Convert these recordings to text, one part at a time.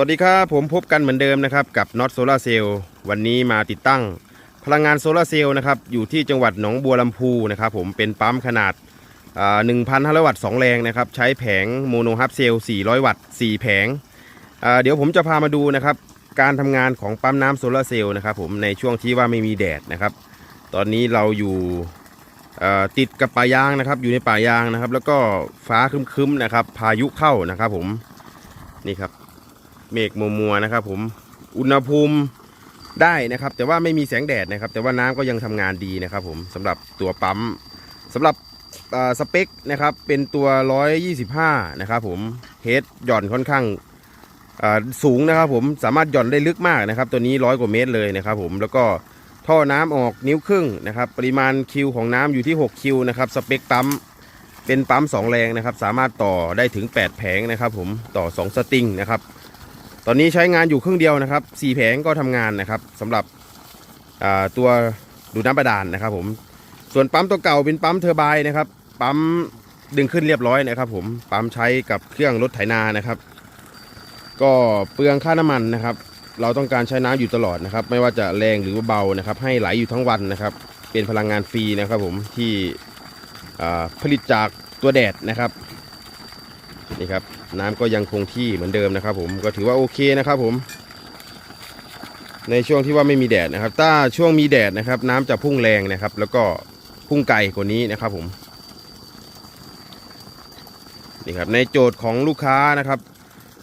วัสดีครับ ผมพบกันเหมือนเดิมนะครับกับน็อตโซลาเซลล์วันนี้มาติดตั้งพลังงานโซลาเซลล์นะครับอยู่ที่จังหวัดหนองบัวลำพูนะครับผมเป็นปั๊มขนาดอ่า1,500 วัตต์ 2 แรงนะครับใช้แผงโมโนฮับเซลล์ 400 วัตต์ 4 แผง เดี๋ยวผมจะพามาดูนะครับการทำงานของปั๊มน้ำโซลาเซลล์นะครับผมในช่วงที่ว่าไม่มีแดดนะครับ ตอนนี้เราอยู่ติดกับป่ายางนะครับอยู่ในป่ายางนะครับ แล้วก็ฟ้าครึ้มๆนะครับพายุเข้านะครับผมนี่ครับ เมฆมัวมัวๆนะครับ ผมอุณหภูมิได้นะครับ แต่ว่าไม่มีแสงแดดนะครับ แต่ว่าน้ำก็ยังทำงานดีนะครับ ผมสำหรับตัวปั๊มสำหรับสเปคนะครับเป็นตัว 125 นะครับผมเฮดหย่อนค่อนข้างสูงนะครับ ผมสามารถหย่อนได้ลึกมากนะครับ ตัวนี้ร้อยกว่าเมตรเลยนะครับผมแล้วก็ท่อน้ำออกนิ้วครึ่งนะครับ ปริมาณคิวของน้ำอยู่ที่6คิวนะครับสเปคปั๊มเป็นปั๊ม2แรงนะครับ สามารถต่อได้ถึง 8 แผงนะครับ ผมต่อ 2 สตริงนะครับ ตอนนี้ใช้งานอยู่ครึ่งเดียวนะครับสี่แผงก็ทำงานนะครับสำหรับตัวดูดน้ำบาดาลนะครับ ผมส่วนปั๊มตัวเก่าเป็นปั๊มเทอร์ไบน์นะครับ ปั๊มดึงขึ้นเรียบร้อยนะครับ ผมปั๊มใช้กับเครื่องรถไถนานะครับ ก็เปลืองค่าน้ำมันนะครับ เราต้องการใช้น้ำอยู่ตลอดนะครับ ไม่ว่าจะแรงหรือว่าเบานะครับ ให้ไหลอยู่ทั้งวันนะครับ เป็นพลังงานฟรีนะครับ ผมที่ผลิตจากตัวแดดนะครับ นี่ครับน้ำก็ยังคงที่เหมือนเดิมนะครับ ผมก็ถือว่าโอเคนะครับผม ในช่วงที่ว่าไม่มีแดดนะครับ ถ้าช่วงมีแดดนะครับ น้ำจะพุ่งแรงนะครับ แล้วก็พุ่งไกลกว่านี้นะครับ ผมนี่ครับในโจทย์ของลูกค้านะครับ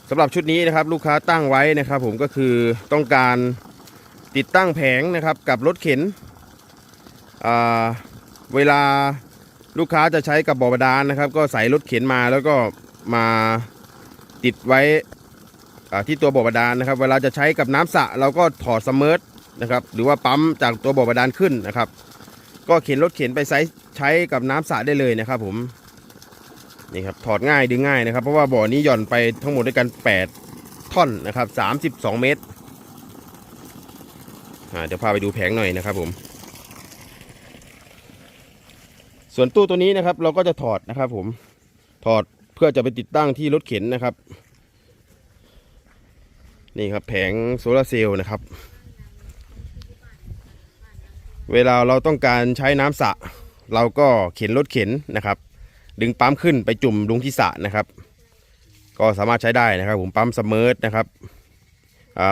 สำหรับชุดนี้นะครับ ลูกค้าตั้งไว้นะครับ ผมก็คือต้องการติดตั้งแผงนะครับ กับรถเข็นเวลาลูกค้าจะใช้กับบ่อบาดาลนะครับ ก็ใส่รถเข็นมาแล้วก็ มาติดไว้ที่ตัวบ่อบาดาลนะครับ เวลาจะใช้กับน้ำสระเราก็ถอดสมิร์ทนะครับ หรือว่าปั๊มจากตัวบ่อบาดาลขึ้นนะครับ ก็เข็นรถเข็นไปใช้ใช้กับน้ำสระได้เลยนะครับ ผมนี่ครับถอดง่ายดึงง่ายนะครับ เพราะว่าบ่อนี้หย่อนไปทั้งหมดด้วยกัน 8 ท่อนนะครับ 32 เมตรอ่าเดี๋ยวพาไปดูแผงหน่อยนะครับผมส่วนตู้ตัวนี้นะครับเราก็จะถอดนะครับผมถอด พื่อจะไปติดตั้งที่รถเข็นนะครับ นี่ครับแผงโซลาเซลล์นะครับ เวลาเราต้องการใช้น้ำสระเราก็เข็นรถเข็นนะครับ ดึงปั๊มขึ้นไปจุ่มลงที่สระนะครับ ก็สามารถใช้ได้นะครับ ผมปั๊มสมิร์ทนะครับ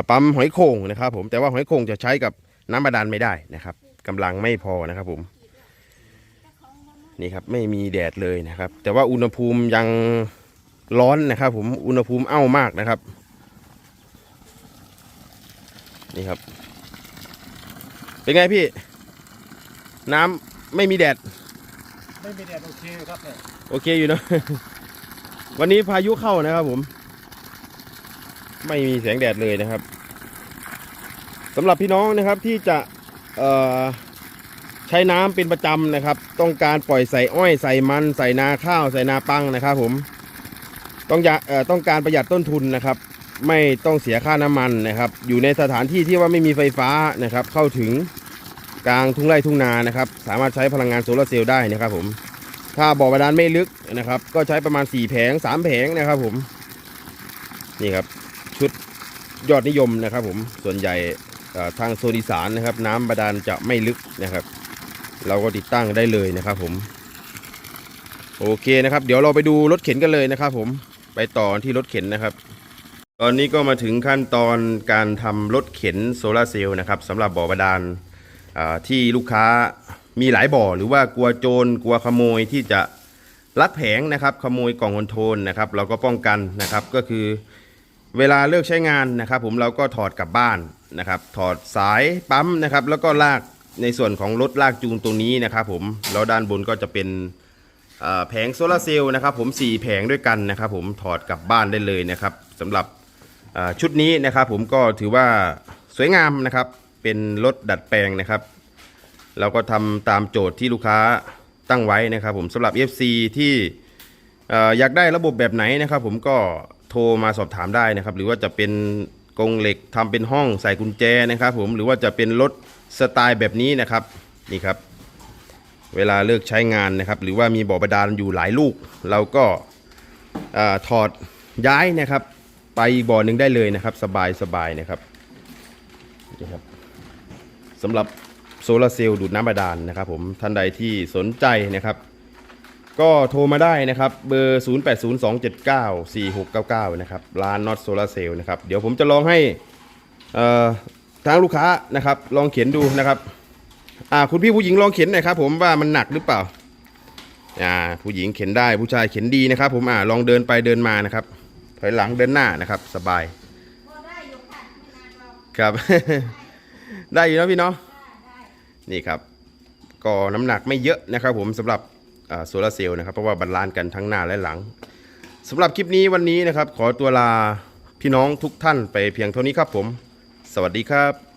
ปั๊มหอยโข่งนะครับ ผมแต่ว่าหอยโข่งจะใช้กับน้ำบาดาลไม่ได้นะครับกำลังไม่พอนะครับผม นี่ครับไม่มีแดดเลยนะครับ แต่ว่าอุณหภูมิยังร้อนนะครับ ผมอุณหภูมิเอ้ามากนะครับ นี่ครับ เป็นไงพี่ น้ำไม่มีแดด ไม่มีแดดโอเคครับเนี่ยโอเคอยู่เนอะวันนี้พายุเข้านะครับผม ไม่มีแสงแดดเลยนะครับสำหรับพี่น้องนะครับที่จะเอ่อ ใช้น้ำเป็นประจำนะครับ ต้องการปล่อยใส่อ้อยใส่มันใส่นาข้าวใส่นาปังนะครับ ผม ต้องอยากเอ่อต้องการประหยัดต้นทุนนะครับ ไม่ต้องเสียค่าน้ำมันนะครับ อยู่ในสถานที่ที่ว่าไม่มีไฟฟ้านะครับ เข้าถึงกลางทุ่งไร่ทุ่งนานะครับ สามารถใช้พลังงานโซลาร์เซลล์ได้นะครับ ผม ถ้าบ่อบาดาลไม่ลึกนะครับ ก็ใช้ประมาณ4แผง3แผงนะครับ ผม นี่ครับ ชุดยอดนิยมนะครับ ผมส่วนใหญ่ทางโซนอีสานนะครับ น้ำบาดาลจะไม่ลึกนะครับ เราก็ติดตั้งได้เลยนะครับผม โอเคนะครับ เดี๋ยวเราไปดูรถเข็นกันเลยนะครับ ผมไปต่อที่รถเข็นนะครับ ตอนนี้ก็มาถึงขั้นตอนการทำรถเข็นโซลาเซลล์นะครับสำหรับบ่อบาดาลที่ลูกค้ามีหลายบ่อ หรือว่ากลัวโจรกลัวขโมยที่จะลักแผงนะครับขโมยกล่องคอนโทรลนะครับ เราก็ป้องกันนะครับก็คือเวลาเลิกใช้งานนะครับ ผมเราก็ถอดกลับบ้านนะครับ ถอดสายปั๊มนะครับ แล้วก็ลาก ในส่วนของรถลากจูงตรงนี้นะครับผมแล้วด้านบนก็จะเป็นแผงโซลาร์เซลล์นะครับผม 4 แผงด้วยกันนะครับผมถอดกลับบ้านได้เลยนะครับสำหรับชุดนี้นะครับผมก็ถือว่าสวยงามนะครับ เป็นรถดัดแปลงนะครับเราก็ทำตามโจทย์ที่ลูกค้าตั้งไว้นะครับผมสำหรับ FC ที่อยากได้ระบบแบบไหนนะครับ ผมก็โทรมาสอบถามได้นะครับ หรือว่าจะเป็น กรงเหล็กทำเป็นห้องใส่กุญแจนะครับผมหรือว่าจะเป็นรถสไตล์แบบนี้นะครับนี่ครับ เวลาเลิกใช้งานนะครับ หรือว่ามีบ่อบาดาลอยู่หลายลูก เราก็ถอดย้ายนะครับ ไปบ่อหนึ่งได้เลยนะครับ สบายสบายนะครับนี่ครับสำหรับโซลาร์เซลล์ดูดน้ำบาดาลนะครับผมท่านใดที่สนใจนะครับ ก็โทรมาได้นะครับ เบอร์ 0802794699 นะครับ ร้าน Not Solar Cell นะครับ เดี๋ยวผมจะลองให้เอ่อทางลูกค้านะครับ ลองเขียนดูนะครับ อ่า คุณพี่ผู้หญิงลองเขียนหน่อยครับผมว่ามันหนักหรือเปล่า อ่า ผู้หญิงเข็นได้ผู้ชายเข็นดีนะครับ ผมอ่าลองเดินไปเดินมานะครับ ถอยหลังเดินหน้านะครับ สบายก็ได้อยู่ค่ะไม่นานหรอกครับ ได้อยู่เนอะพี่เนาะได้นี่ครับ ก็น้ำหนักไม่เยอะนะครับ ผมสำหรับ โซลาร์เซลล์นะครับเพราะว่าบรรลานกันทั้งหน้าและหลังสำหรับคลิปนี้วันนี้นะครับ ขอตัวลาพี่น้องทุกท่านไปเพียงเท่านี้ครับผม สวัสดีครับ